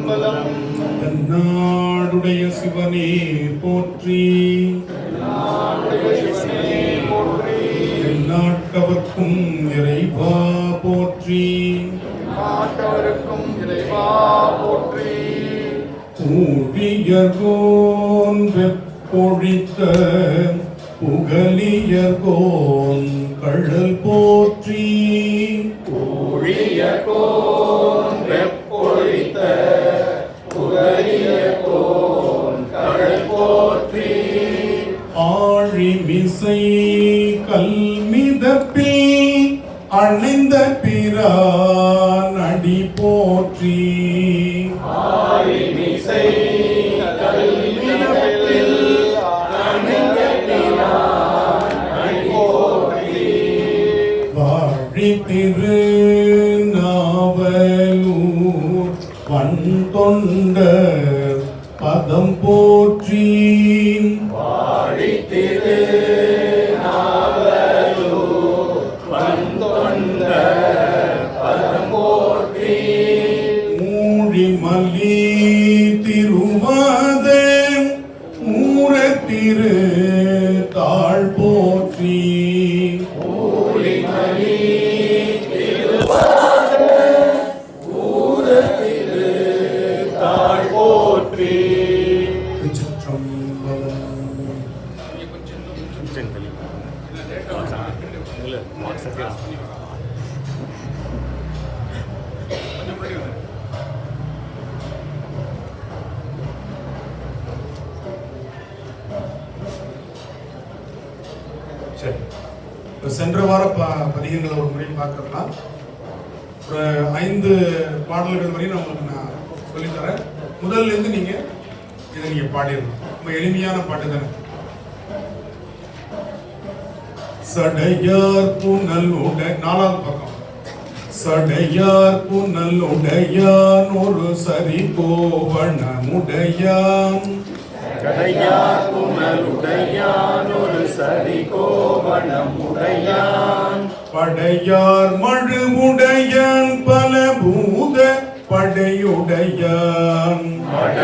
திருச்சிற்றம்பலம் நாடுடைய சிவனே போற்றி. எந்நாட்டவர்க்கும் இறைவா போற்றி. நாட்டவருக்கும் இறைவா போற்றி. ஊழியர்கோன் வெப்பொழித்த கழல் போற்றி. ஊழிய இசை கல்மிதப்பில் அணைந்த பிரான் அடி போற்றி. வாழி திரு நாவலூர் பண் தொண்ட பதம் போற்றி. சென்ற வார ப பதிகங்களை ஒரு முறையும் பார்க்குறதுனா ஒரு ஐந்து பாடல்கள் வரையும் நான் உங்களுக்கு நான் சொல்லித்தரேன். முதல்ல இருந்து நீங்க இதை நீங்க பாடிடணும். ரொம்ப எளிமையான பாட்டு தானே. சடையார் புனல் உட நாலாவது பக்கம். சடையார் புனல் உடையான் ஒரு சரி கோவணமுடையான் கடையார் புனலுடையான் ஒரு சரி கோவணம் உடையான் படையார் மழுவுடையான் பல பூத படையுடையான். பல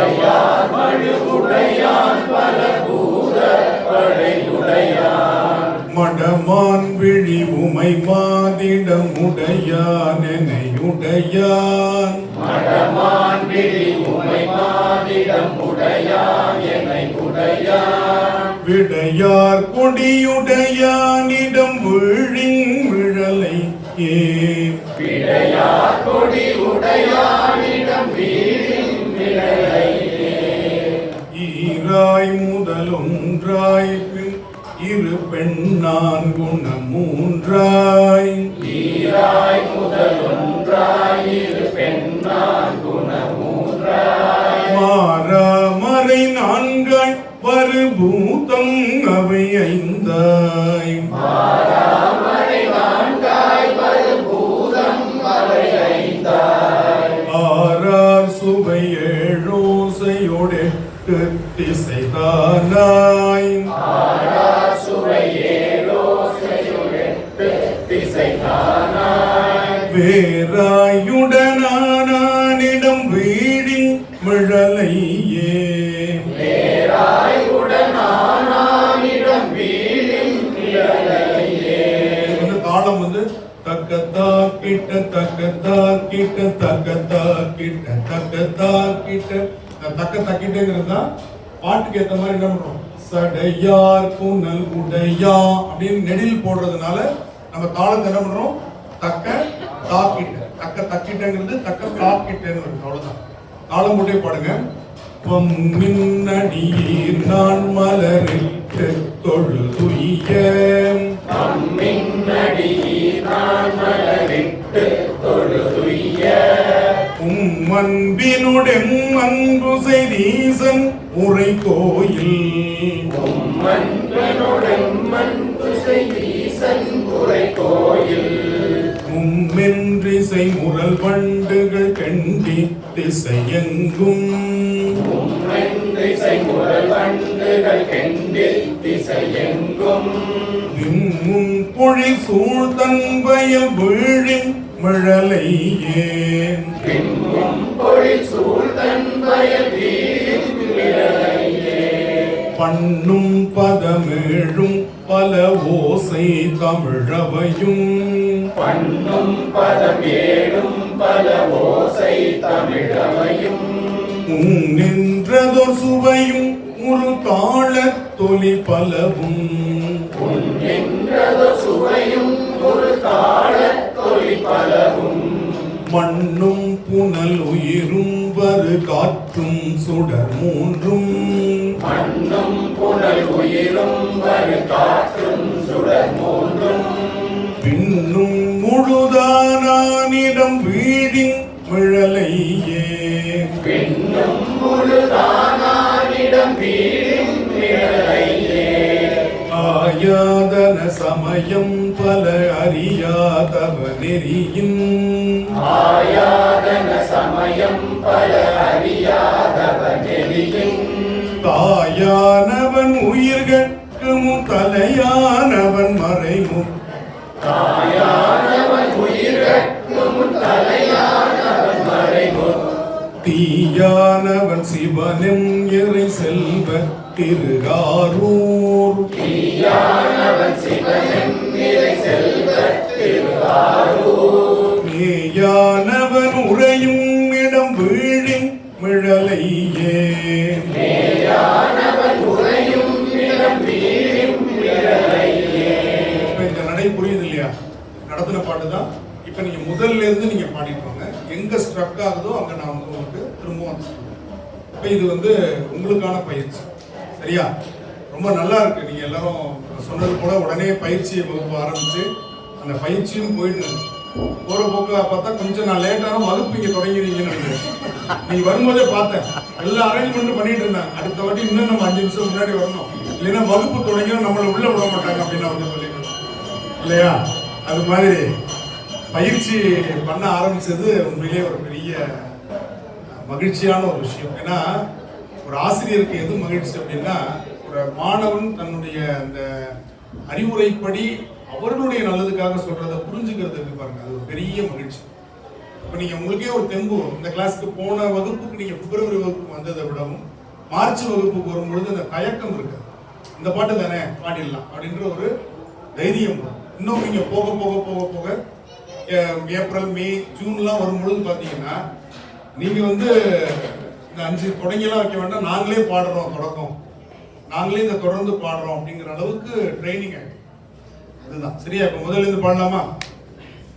மடமான் விழி உமை மாதிடம் உடையான் என்னையுடையான் மடமான் விழி உமை மாதிடம் உடையான் என்னை உடையான் விடையார் கொடியுடையானிடம் விழிங் விழலை பிழையார் கொடி உடையானிடம் ஈராய் முதலொன்றாய் இரு பெண்ணான் குண மூன்றாய் ஈராய் முதலொன்றாய் இரு பெண்ணான் குண மூன்றாய் மாறா மறை நான்காய் வருபூதம் அவை ஐந்தாய். மாறா திசைதானாய் ஆறார் சுவை ஏழோசையுடெட்டு திசை வேறாயுடனானிடம் வீழின் மிழலையே. தாளம் வந்து தக்கத்தா கிட்ட தக்கத்தா கிட்ட தக்கத்தா கிட்ட தக்கத்தா கிட்ட. தக்க தக்கிட்டுங்கிறது தான் பாட்டுக்கு ஏற்ற மாதிரி என்ன பண்ணுறோம் சடையார் புனல் உடையா அப்படின்னு நெடில் போடுறதுனால நம்ம தாளத்தை என்ன பண்ணுறோம் தக்க தாக்கிட்ட தக்க தக்கிட்டங்கிறது தக்க தாக்கிட்டன்னு இருக்கு அவ்வளவுதான். தாளம் போட்டே பாடுங்க. பொம்மின்னடியீர் நான் மலரிட்டு தொழுதுய அம்மின்னடி நான் மலரிட்டு தொழுதுய உம்மன்பினுடன் அன்பு செய்தீசன் உரை கோயில் மும்மென்றிசை முரல் வண்டுகள் கண்டி திசையெங்கும். திசையெங்கும் பொழில் சூழ்தன் வயல் வீழின் மிழலையே பண்ணும் பதமேழும் பல ஓசை தமிழவையும் பண்ணும் பதமேழும் பல ஓசை தமிழவையும் உன் நின்றதொரு சுவையும் ஒரு தாழ தொலி பலவும் உன் நின்றதோ சுவையும் ஒரு தாழ தொழி பலவும் மண்ணும் புனல் உயிரும் வரு காற்றும் சுடர் மூன்றும். மண்ணும் புனல் உயிரும் வரு காற்றும் சுடர் María. எங்க ஆகுதோ அங்கே நான் வந்து உங்களுக்கு திரும்பவும் வந்து சொல்லுவேன் இப்போ இது வந்து உங்களுக்கான பயிற்சி. சரியா? ரொம்ப நல்லா இருக்கு. நீங்க எல்லாரும் சொன்னது போல உடனே பயிற்சியை வகுப்பு ஆரம்பிச்சு அந்த பயிற்சியும் போயிட்டு போகிற போற பார்த்தா கொஞ்சம் நான் லேட்டான வகுப்பு இங்க தொடங்கிடுவீங்கன்னு நினைக்கிறேன் நீ வரும்போதே பார்த்தேன். எல்லா அரேஞ்ச்மெண்ட்டும் பண்ணிட்டு இருந்தாங்க அடுத்த வாட்டி இன்னும் நம்ம அஞ்சு நிமிஷம் முன்னாடி வரணும். இல்லைன்னா வகுப்பு தொடங்கினா நம்மளை உள்ள விட மாட்டாங்க அப்படின்னு வந்து சொல்லிடுறோம் இல்லையா? அது மாதிரி. பயிற்சி பண்ண ஆரம்பிச்சது உண்மையிலே ஒரு பெரிய மகிழ்ச்சியான ஒரு விஷயம். ஏன்னா ஒரு ஆசிரியருக்கு எது மகிழ்ச்சி அப்படின்னா ஒரு மாணவன் தன்னுடைய அந்த அறிவுரைப்படி அவர்களுடைய நல்லதுக்காக சொல்றதை புரிஞ்சுக்கிறது இருக்கு பாருங்க. அது ஒரு பெரிய மகிழ்ச்சி. இப்போ நீங்கள் உங்களுக்கே ஒரு தெம்பு. இந்த கிளாஸ்க்கு போன வகுப்புக்கு நீங்கள் பிப்ரவரி வகுப்பு வந்ததை விடவும் மார்ச் வகுப்புக்கு வரும்பொழுது அந்த தயக்கம் இருக்காது. இந்த பாட்டு தானே பாடிடலாம் அப்படின்ற ஒரு தைரியம் வரும். இன்னும் நீங்கள் போக போக போக போக ஏப்ரல் மே ஜூன்லாம் வரும்பொழுது பார்த்தீங்கன்னா நீங்கள் வந்து இந்த அஞ்சு தொடங்கியெல்லாம் வைக்க வேண்டாம் நாங்களே பாடுறோம் தொடக்கம். நாங்களே இந்த தொடர்ந்து பாடுறோம் அப்படிங்கிற அளவுக்கு ட்ரைனிங் ஆகிடும் அதுதான். சரியா? இப்போ முதல்ல இருந்து பாடலாமா?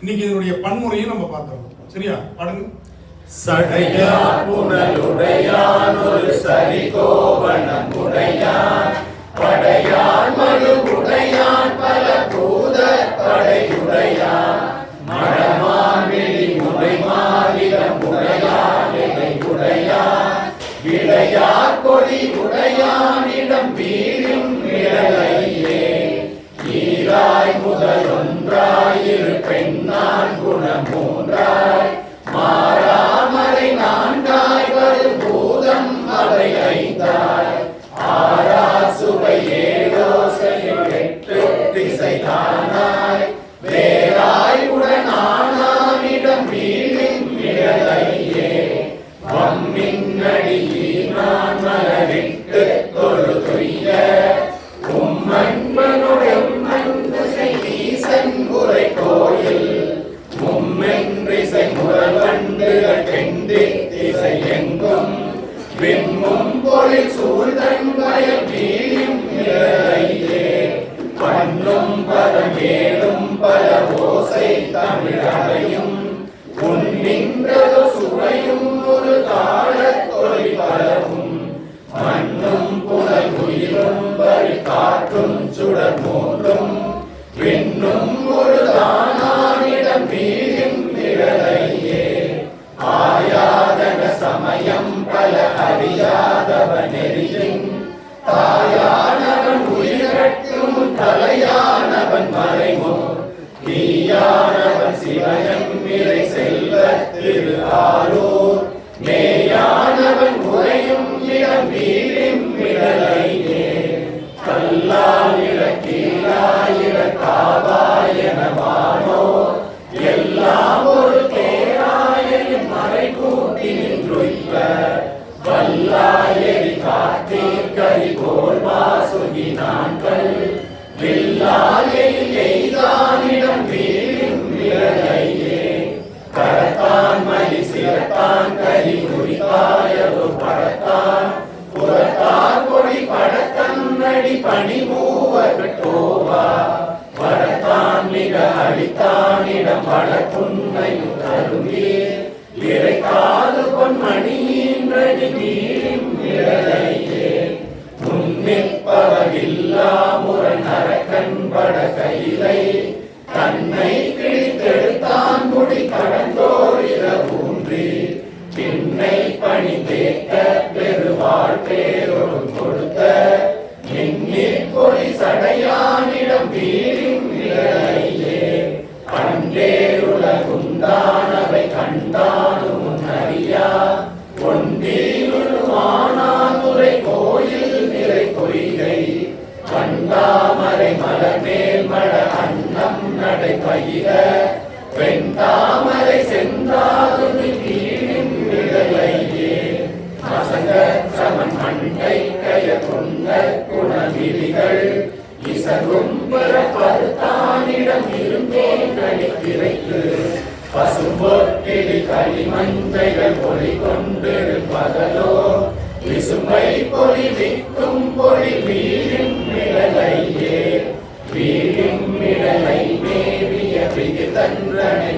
இன்னைக்கு இதனுடைய பன்முறையும் நம்ம பார்த்துருவோம் சரியா? பாடுங்க. சடையா புனலுடையான் ஒரு சரிகோவணம் உடையான் படையான் மனு உடையான் பல பூத படையுடையான். விளையார் கொடி உடையானிடம் வீழும் விளையே. ஈராய் முதல் ஒன்றாயிரு பெண்ணான் குணமூன்றாய் விம்மும் பொழில் சூழ்தன் வயல் வீழும் நீளும் விரலையே முன்னிற்பவகில்லா முரண் அரக்கன் பட கையிலை தன்னை கிழித்தெடுத்தான் முடி கடந்தோரிர ஊன்றி பின்னை பணி தேக்க பெருவாழ் பேரொரு சமன் மண்டை கய கொண்ட குணவிதிகள் இசகும் பெற பருத்தானிடம் இருந்தேன் கணித்திரைக்கு பசும்பொற்கிளி களிமந்தைகள் பொலி கொண்டிருப்பதலோ விசுமை பொலி விக்கும் பொலி வீழும் மிடலையே வீழும் மிடலை மேவிய விகிதன்றனை